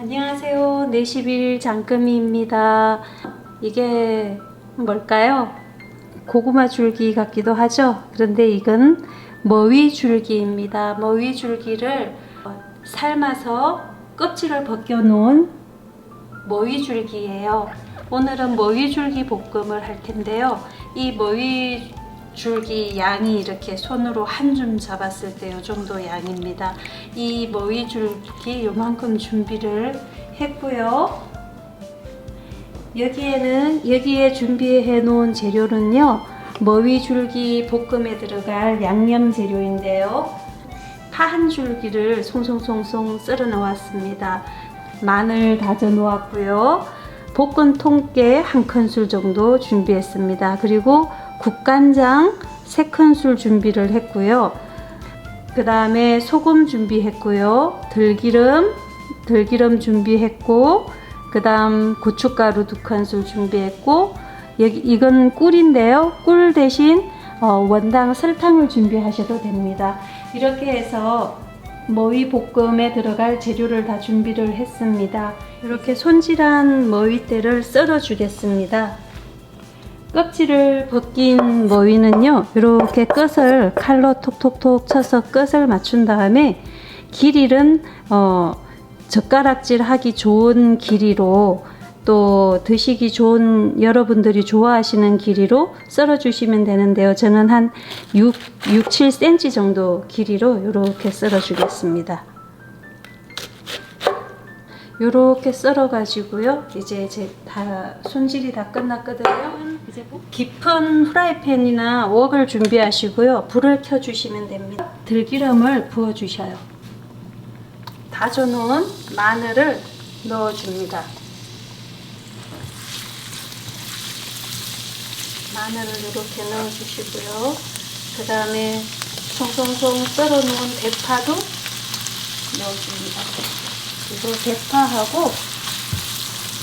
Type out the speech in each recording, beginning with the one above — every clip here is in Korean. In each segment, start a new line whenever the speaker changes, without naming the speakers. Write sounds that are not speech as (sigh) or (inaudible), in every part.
안녕하세요. 4 장금이입니다. 이게 뭘까요? 고구마 줄기 같기도 하죠? 그런데 이건 머위 줄기입니다. 머위 줄기를 삶아서 껍질을 벗겨 놓은 머위 줄기예요. 오늘은 머위 줄기 볶음을 할 텐데요. 이 머위 줄기 양이 이렇게 손으로 한 줌 잡았을 때 이 정도 양입니다. 이 머위 줄기 요만큼 준비를 했고요. 여기에는 여기에 준비해 놓은 재료는요. 머위 줄기 볶음에 들어갈 양념 재료인데요. 파 한 줄기를 송송송송 썰어 놓았습니다. 마늘 다져 놓았고요. 볶은 통깨 한 큰술 정도 준비했습니다. 그리고 국간장 3큰술 준비를 했고요. 그 다음에 소금 준비했고요. 들기름, 들기름 준비했고, 그 다음 고춧가루 두 큰술 준비했고, 여기, 이건 꿀인데요. 꿀 대신 어, 원당 설탕을 준비하셔도 됩니다. 이렇게 해서 머위 볶음에 들어갈 재료를 다 준비를 했습니다. 이렇게 손질한 머위대를 썰어 주겠습니다. 껍질을 벗긴 머위는요, 이렇게 끝을 칼로 톡톡톡 쳐서 끝을 맞춘 다음에 길이는 어, 젓가락질 하기 좋은 길이로 또 드시기 좋은 여러분들이 좋아하시는 길이로 썰어 주시면 되는데요. 저는 한 6, 6 7cm 정도 길이로 이렇게 썰어 주겠습니다. 요렇게 썰어 가지고요. 이제 제 다 손질이 다 끝났거든요. 이제 뭐 깊은 후라이팬이나 웍을 준비하시고요. 불을 켜 주시면 됩니다. 들기름을 부어 주셔요. 다져 놓은 마늘을 넣어 줍니다. 마늘을 이렇게 넣어 주시고요. 그 다음에 송송송 썰어 놓은 대파도 넣어 줍니다. 그리고 대파하고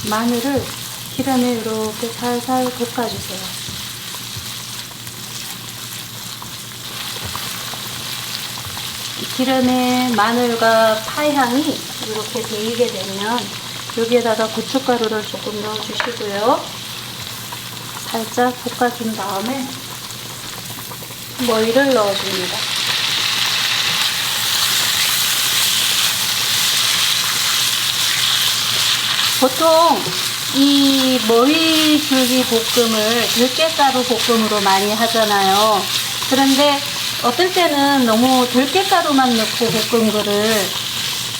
마늘을 기름에 이렇게 살살 볶아주세요. 이 기름에 마늘과 파향이 이렇게 배이게 되면 여기에다가 고춧가루를 조금 넣어주시고요. 살짝 볶아준 다음에 머위를 넣어줍니다. 보통 이 머위 줄기 볶음을 들깨가루 볶음으로 많이 하잖아요. 그런데 어떨 때는 너무 들깨가루만 넣고 볶은 거를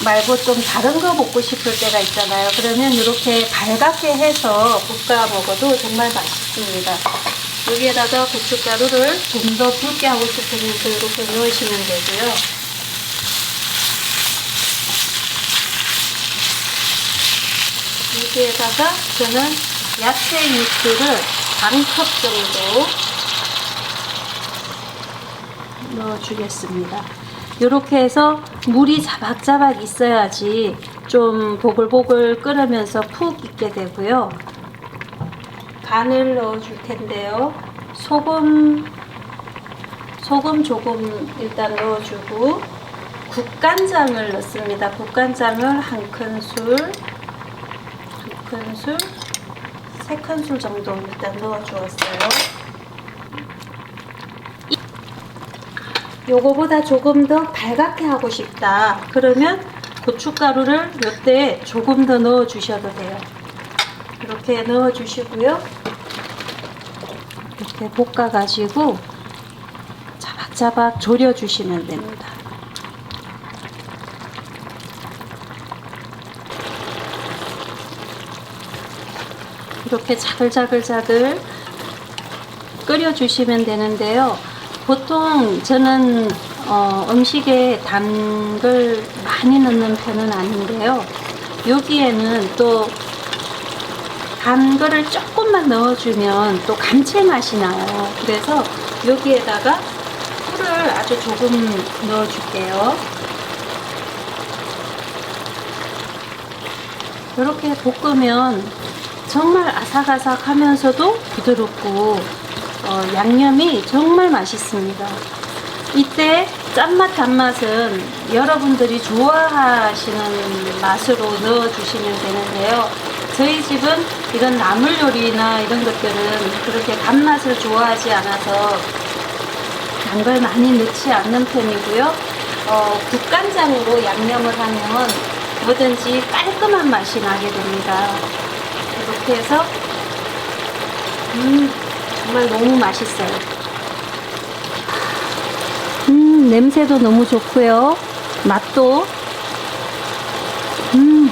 말고 좀 다른 거 먹고 싶을 때가 있잖아요. 그러면 이렇게 발갛게 해서 볶아 먹어도 정말 맛있습니다. 여기에다가 고춧가루를 좀 더 붉게 하고 싶으면 이렇게 넣으시면 되고요. 여기에다가 저는 야채 육수를 반컵 정도 넣어주겠습니다. 이렇게 해서 물이 자박자박 있어야지 좀 보글보글 끓으면서 푹 익게 되고요. 간을 넣어줄 텐데요. 소금, 소금 조금 일단 넣어주고 국간장을 넣습니다. 국간장을 한 큰술, 두 큰술, 세 큰술 정도 일단 넣어주었어요. 요거보다 조금 더 발갛게 하고 싶다. 그러면 고춧가루를 이때 조금 더 넣어 주셔도 돼요. 이렇게 넣어 주시고요. 이렇게 볶아 가지고 자박자박 졸여 주시면 됩니다. 이렇게 자글자글자글 끓여 주시면 되는데요. 보통 저는 어, 음식에 단걸 많이 넣는 편은 아닌데요. 여기에는 또 단 거를 조금만 넣어주면 또 감칠맛이 나요. 그래서 여기에다가 꿀을 아주 조금 넣어줄게요. 이렇게 볶으면 정말 아삭아삭 하면서도 부드럽고 어, 양념이 정말 맛있습니다. 이때 짠맛 단맛은 여러분들이 좋아하시는 맛으로 넣어주시면 되는데요. 저희 집은 이런 나물 요리나 이런 것들은 그렇게 단맛을 좋아하지 않아서 단 걸 많이 넣지 않는 편이고요. 어, 국간장으로 양념을 하면 뭐든지 깔끔한 맛이 나게 됩니다. 이렇게 해서 음 정말 너무 맛있어요. 음 냄새도 너무 좋고요. 맛도 음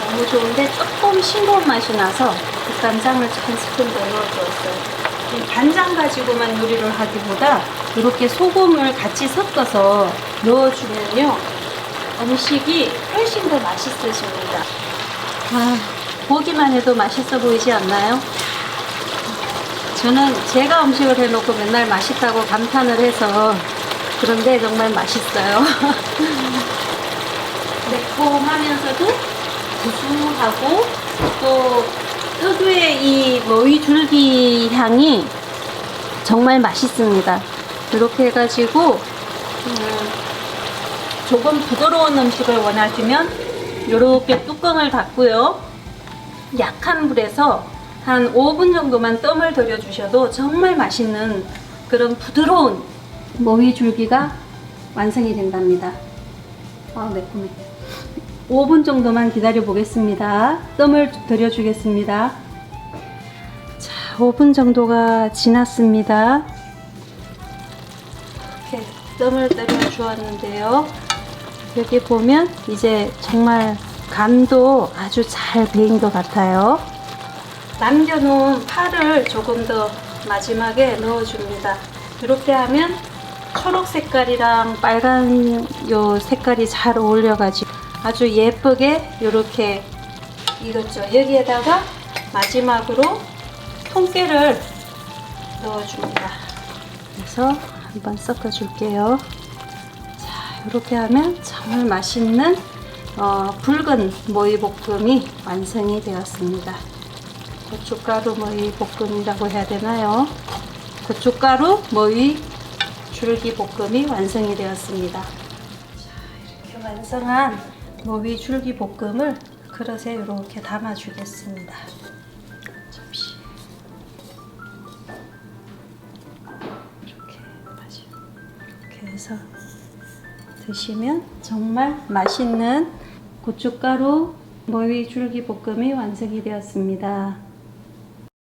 너무 좋은데 조금 싱거운 맛이 나서 국간장을 한 스푼 더 넣어주었어요. 이 간장 가지고만 요리를 하기보다 이렇게 소금을 같이 섞어서 넣어주면요 음식이 훨씬 더 맛있어집니다. 아, 보기만 해도 맛있어 보이지 않나요? 저는 제가 음식을 해놓고 맨날 맛있다고 감탄을 해서 그런데 정말 맛있어요. (laughs) 매콤하면서도 구수하고 또 특유의 이 머위 줄기 향이 정말 맛있습니다. 이렇게 해가지고 음, 조금 부드러운 음식을 원하시면 이렇게 뚜껑을 닫고요. 약한 불에서 한 5분 정도만 뜸을 들여주셔도 정말 맛있는 그런 부드러운 머위 줄기가 완성이 된답니다. 아, 매콤해. 5분 정도만 기다려 보겠습니다. 뜸을 들여주겠습니다. 자, 5분 정도가 지났습니다. 이렇게 뜸을 들여 주었는데요. 여기 보면 이제 정말 간도 아주 잘 배인 것 같아요. 남겨놓은 파를 조금 더 마지막에 넣어줍니다. 이렇게 하면 초록 색깔이랑 빨간 요 색깔이 잘 어울려가지고 아주 예쁘게 이렇게 익었죠. 여기에다가 마지막으로 통깨를 넣어줍니다. 그래서 한번 섞어줄게요. 자, 이렇게 하면 정말 맛있는 어, 붉은 모이볶음이 완성이 되었습니다. 고춧가루 모이 볶음이라고 해야 되나요? 고춧가루 모이 줄기 볶음이 완성이 되었습니다. 자, 이렇게 완성한 모이 줄기 볶음을 그릇에 이렇게 담아 주겠습니다. 잠시 이렇게 다시 이렇게 해서 드시면 정말 맛있는 고춧가루 머위 줄기 볶음이 완성이 되었습니다.